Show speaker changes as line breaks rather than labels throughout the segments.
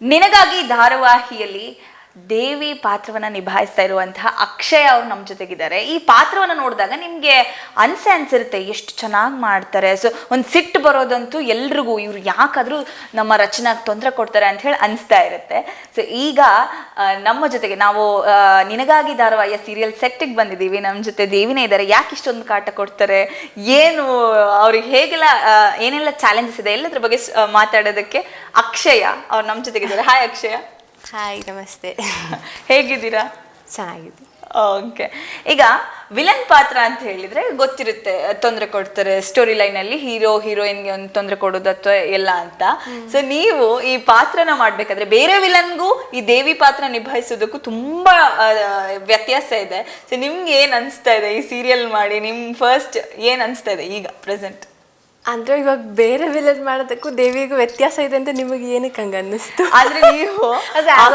ನಿನಗಾಗಿ ಧಾರಾವಾಹಿಯಲ್ಲಿ ದೇವಿ ಪಾತ್ರವನ್ನ ನಿಭಾಯಿಸ್ತಾ ಇರುವಂತಹ ಅಕ್ಷಯ ಅವ್ರು ನಮ್ಮ ಜೊತೆಗಿದ್ದಾರೆ. ಈ ಪಾತ್ರವನ್ನ ನೋಡಿದಾಗ ನಿಮಗೆ ಅನ್ಸೆ ಅನ್ಸಿರುತ್ತೆ ಎಷ್ಟು ಚೆನ್ನಾಗಿ ಮಾಡ್ತಾರೆ. ಸೊ ಒಂದು ಸಿಟ್ಟು ಬರೋದಂತೂ ಎಲ್ರಿಗೂ ಇವ್ರು ಯಾಕಾದ್ರೂ ನಮ್ಮ ರಚನಾಗ್ ತೊಂದರೆ ಕೊಡ್ತಾರೆ ಅಂತ ಹೇಳಿ ಅನಿಸ್ತಾ ಇರುತ್ತೆ. ಸೊ ಈಗ ನಮ್ಮ ಜೊತೆಗೆ ನಾವು ನಿನಗಾಗಿ ಧಾರಾವಾಹಿಯ ಸೀರಿಯಲ್ ಸೆಟ್ಟಿಗೆ ಬಂದಿದ್ದೀವಿ. ನಮ್ಮ ಜೊತೆ ದೇವಿನೇ ಇದ್ದಾರೆ. ಯಾಕೆ ಇಷ್ಟೊಂದು ಕಾಟ ಕೊಡ್ತಾರೆ? ಏನು, ಅವ್ರಿಗೆ ಹೇಗೆಲ್ಲ ಏನೆಲ್ಲ ಚಾಲೆಂಜಸ್ ಇದೆ? ಎಲ್ಲದ್ರ ಬಗ್ಗೆ ಮಾತಾಡೋದಕ್ಕೆ ಅಕ್ಷಯ ಅವ್ರು ನಮ್ಮ ಜೊತೆಗಿದ್ದಾರೆ. ಹಾಯ್ ಅಕ್ಷಯ.
ಹಾಯ್ ನಮಸ್ತೆ.
ಹೇಗಿದ್ದೀರಾ?
ಚೆನ್ನಾಗಿದೆ
ಓಕೆ. ಈಗ ವಿಲನ್ ಪಾತ್ರ ಅಂತ ಹೇಳಿದ್ರೆ ಗೊತ್ತಿರುತ್ತೆ ತೊಂದರೆ ಕೊಡ್ತಾರೆ ಸ್ಟೋರಿ ಲೈನ್ ಅಲ್ಲಿ ಹೀರೋ ಹೀರೋಯಿನ್ಗೆ ಒಂದು ತೊಂದರೆ ಕೊಡೋದು ಅಥವಾ ಎಲ್ಲ ಅಂತ. ಸೊ ನೀವು ಈ ಪಾತ್ರನ ಮಾಡ್ಬೇಕಾದ್ರೆ ಬೇರೆ ವಿಲನ್ಗೂ ಈ ದೇವಿ ಪಾತ್ರ ನಿಭಾಯಿಸೋದಕ್ಕೂ ತುಂಬಾ ವ್ಯತ್ಯಾಸ ಇದೆ. ಸೊ ನಿಮ್ಗೆ ಏನ್ ಅನ್ಸ್ತಾ ಇದೆ ಈ ಸೀರಿಯಲ್ ಮಾಡಿ? ನಿಮ್ ಫಸ್ಟ್ ಏನ್ ಅನ್ಸ್ತಾ ಇದೆ ಈಗ ಪ್ರೆಸೆಂಟ್
ಅಂದ್ರೆ ಇವಾಗ ಬೇರೆ ವಿಲನ್ ಮಾಡೋದಕ್ಕೂ ದೇವಿಗೂ ವ್ಯತ್ಯಾಸ ಇದೆ ಅಂತ ನಿಮಗೆ ಏನಕ್ಕೆ ಹಂಗ ಅನ್ನಿಸ್ತು?
ಆದ್ರೆ ನೀವು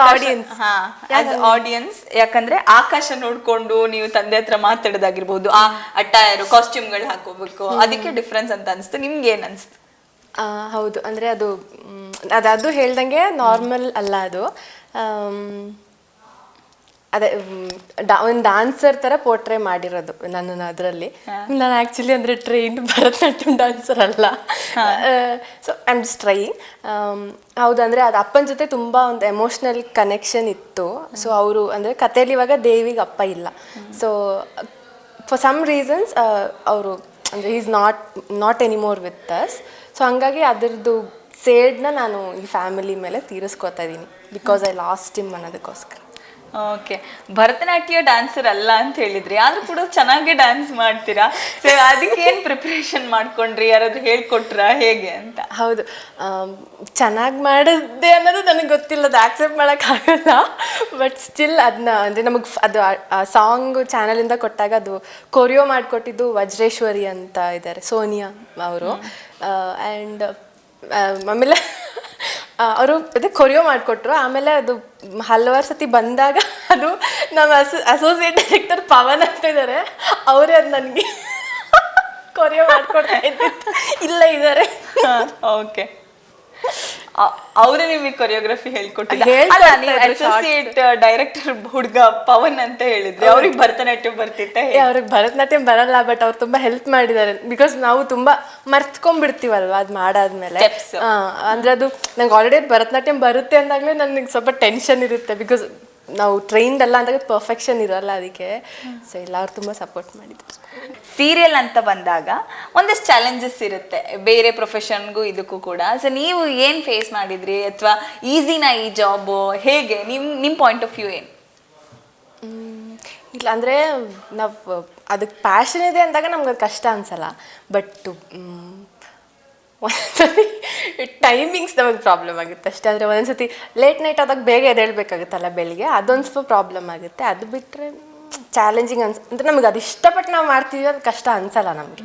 ಆಡಿಯನ್ಸ್ ಆಸ್.
ಆಡಿಯನ್ಸ್ ಯಾಕಂದ್ರೆ ಆಕಾಶ ನೋಡ್ಕೊಂಡು ನೀವು ತಂದೆ ಹತ್ರ ಮಾತಾಡೋದಾಗಿರ್ಬೋದು ಆ ಅಟ್ಟಾಯರು ಕಾಸ್ಟ್ಯೂಮ್ಗಳು ಹಾಕೋಬೇಕು ಅದಕ್ಕೆ ಡಿಫ್ರೆನ್ಸ್ ಅಂತ ಅನಿಸ್ತು. ನಿಮ್ಗೆ ಏನ್ ಅನ್ಸ್ತು?
ಆ, ಹೌದು. ಅಂದ್ರೆ ಅದು ಅದು ಹೇಳ್ದಂಗೆ ನಾರ್ಮಲ್ ಅಲ್ಲ ಅದು. ಅದೇ ಒಂದು ಡಾನ್ಸರ್ ತರ ಪೋರ್ಟ್ರೇ ಮಾಡಿರೋದು ನಾನು ಅದರಲ್ಲಿ. ನಾನು ಆ್ಯಕ್ಚುಲಿ ಅಂದ್ರೆ ಟ್ರೈನ್ ಭರತನಾಟ್ಯಂ ಡಾನ್ಸರ್ ಅಲ್ಲ. So I am just trying ಹೌದು ಅಂದರೆ ಅದು ಅಪ್ಪನ ಜೊತೆ ತುಂಬಾ ಒಂದು ಎಮೋಷ್ನಲ್ ಕನೆಕ್ಷನ್ ಇತ್ತು. ಸೊ ಅವರು ಅಂದರೆ ಕಥೆಯಲ್ಲಿ ಇವಾಗ ದೇವಿಗೆ ಅಪ್ಪ ಇಲ್ಲ. ಸೊ ಫಾರ್ ಸಮ್ ರೀಸನ್ಸ್ ಅವರು ಅಂದರೆ is not not anymore with us so ಹಂಗಾಗಿ ಅದರದ್ದು ಸೇಡ್ನ ನಾನು ಈ ಫ್ಯಾಮಿಲಿ ಮೇಲೆ ತೀರಿಸ್ಕೊತಾ ಇದ್ದೀನಿ. ಬಿಕಾಸ್ ಐ ಲಾಸ್ಟ್ ಇಮ್ ಅನ್ನೋದಕ್ಕೋಸ್ಕರ.
ಓಕೆ ಭರತನಾಟ್ಯ ಡಾನ್ಸರ್ ಅಲ್ಲ ಅಂತ ಹೇಳಿದ್ರಿ. ಆದ್ರೂ ಕೂಡ ಚೆನ್ನಾಗಿ ಡ್ಯಾನ್ಸ್ ಮಾಡ್ತೀರಾ? ಸೊ ಅದಕ್ಕೆ ಏನು ಪ್ರಿಪರೇಷನ್ ಮಾಡ್ಕೊಂಡ್ರಿ? ಯಾರಾದ್ರೂ ಹೇಳ್ಕೊಟ್ರಾ? ಹೇಗೆ ಅಂತ?
ಹೌದು. ಚೆನ್ನಾಗಿ ಮಾಡಿದ್ದೆ ಅನ್ನೋದು ನನಗೆ ಗೊತ್ತಿಲ್ಲ. ಅದು ಆಕ್ಸೆಪ್ಟ್ ಮಾಡೋಕ್ಕಾಗಲ್ಲ ಬಟ್ ಸ್ಟಿಲ್ ಅದನ್ನ ಅಂದರೆ ನಮಗೆ ಅದು ಆ ಸಾಂಗ್ ಚಾನಲಿಂದ ಕೊಟ್ಟಾಗ ಅದು ಕೊರಿಯೋ ಮಾಡಿಕೊಟ್ಟಿದ್ದು ವಜ್ರೇಶ್ವರಿ ಅಂತ ಇದ್ದಾರೆ ಸೋನಿಯಾ ಅವರು. ಆ್ಯಂಡ್ ಆಮೇಲೆ ಅವರು ಅದೇ ಕೊರಿಯೋ ಮಾಡಿಕೊಟ್ರು. ಆಮೇಲೆ ಅದು ಹಲವಾರು ಸತಿ ಬಂದಾಗ ಅದು ನಮ್ಮ ಅಸೋ ಅಸೋಸಿಯೇಟ್ ಡೈರೆಕ್ಟರ್ ಪವನ್ ಅಂತ ಇದ್ದಾರೆ ಅವರೇ ಅದು ನನಗೆ ಕೊರಿಯೋ ಮಾಡ್ಕೊಡ್ತಾ ಇದ್ದಾರೆ ಇಲ್ಲ ಇದ್ದಾರೆ
ಓಕೆ ಅವರೇ ನಿಮಗೆ ಕೊರಿಯೋಗ್ರಫಿ ಹೇಳ್ಕೊಟ್ಟಿದ್ದ.
ಹೇಳ್ಕೊಡ್ತಾ
ಅಲ್ಲ ನೀವು ಅಸೋಸಿಯೇಟ್ ಡೈರೆಕ್ಟರ್ ಹುಡುಗ ಪವನ್ ಅಂತ ಹೇಳಿದ್ರೆ. ಅವ್ರಿಗೆ ಭರತನಾಟ್ಯ ಬರ್ತಿತ್ತೆ
ಅವ್ರಿಗೆ ಭರತನಾಟ್ಯಂ ಬರಲ್ಲ ಬಟ್ ಅವ್ರು ತುಂಬಾ ಹೆಲ್ಪ್ ಮಾಡಿದ್ದಾರೆ. ಬಿಕಾಸ್ ನಾವು ತುಂಬಾ ಮರ್ತ್ಕೊಂಡ್ಬಿಡ್ತೀವಲ್ವಾ ಅದು ಮಾಡಾದ್ಮೇಲೆ? ಅಂದ್ರೆ ಅದು ನಂಗೆ ಆಲ್ರೆಡಿ ಭರತನಾಟ್ಯಂ ಬರುತ್ತೆ ಅಂದಾಗಲೇ ನನಗೆ ಸ್ವಲ್ಪ ಟೆನ್ಷನ್ ಇರುತ್ತೆ. ಬಿಕಾಸ್ ನಾವು ಟ್ರೈನ್ಡ್ ಅಲ್ಲ ಅಂದಾಗ ಪರ್ಫೆಕ್ಷನ್ ಇರಲ್ಲ ಅದಕ್ಕೆ. ಸೊ ಎಲ್ಲ ಅವ್ರು ತುಂಬಾ ಸಪೋರ್ಟ್ ಮಾಡಿದ್ರು.
ಸೀರಿಯಲ್ ಅಂತ ಬಂದಾಗ ಒಂದಷ್ಟು ಚಾಲೆಂಜಸ್ ಇರುತ್ತೆ. ಬೇರೆ ಪ್ರೊಫೆಷನ್ಗೂ ಇದಕ್ಕೂ ಕೂಡ. ಸೊ ನೀವು ಏನು ಫೇಸ್ ಮಾಡಿದ್ರಿ? ಅಥವಾ ಈಸಿನಾ ಈ ಜಾಬ್ ಹೇಗೆ? ನಿಮ್ಮ ನಿಮ್ಮ ಪಾಯಿಂಟ್ ಆಫ್ ವ್ಯೂ ಏನು?
ಇಲ್ಲ ಅಂದರೆ ನಾವು ಅದಕ್ಕೆ ಪ್ಯಾಷನ್ ಇದೆ ಅಂದಾಗ ನಮ್ಗೆ ಅದು ಕಷ್ಟ ಅನ್ಸಲ್ಲ. ಬಟ್ ಒಂದ್ಸತಿ ಟೈಮಿಂಗ್ಸ್ ನಮಗೆ ಪ್ರಾಬ್ಲಮ್ ಆಗುತ್ತೆ. ಅಷ್ಟೇ ಆದರೆ ಒಂದೊಂದ್ಸತಿ ಲೇಟ್ ನೈಟ್ ಆದಾಗ ಬೇಗ ಎದ್ದೇಳ್ಬೇಕಾಗುತ್ತಲ್ಲ ಬೆಳಿಗ್ಗೆ? ಅದೊಂದು ಸ್ವಲ್ಪ ಪ್ರಾಬ್ಲಮ್ ಆಗುತ್ತೆ. ಅದು ಬಿಟ್ಟರೆ ಚಾಲೆಂಜಿಂಗ್ ಅನ್ಸ್, ಅಂದರೆ ನಮಗೆ ಅದು ಇಷ್ಟಪಟ್ಟು ನಾವು ಮಾಡ್ತೀವಿ, ಅದು ಕಷ್ಟ ಅನ್ಸಲ್ಲ ನಮಗೆ.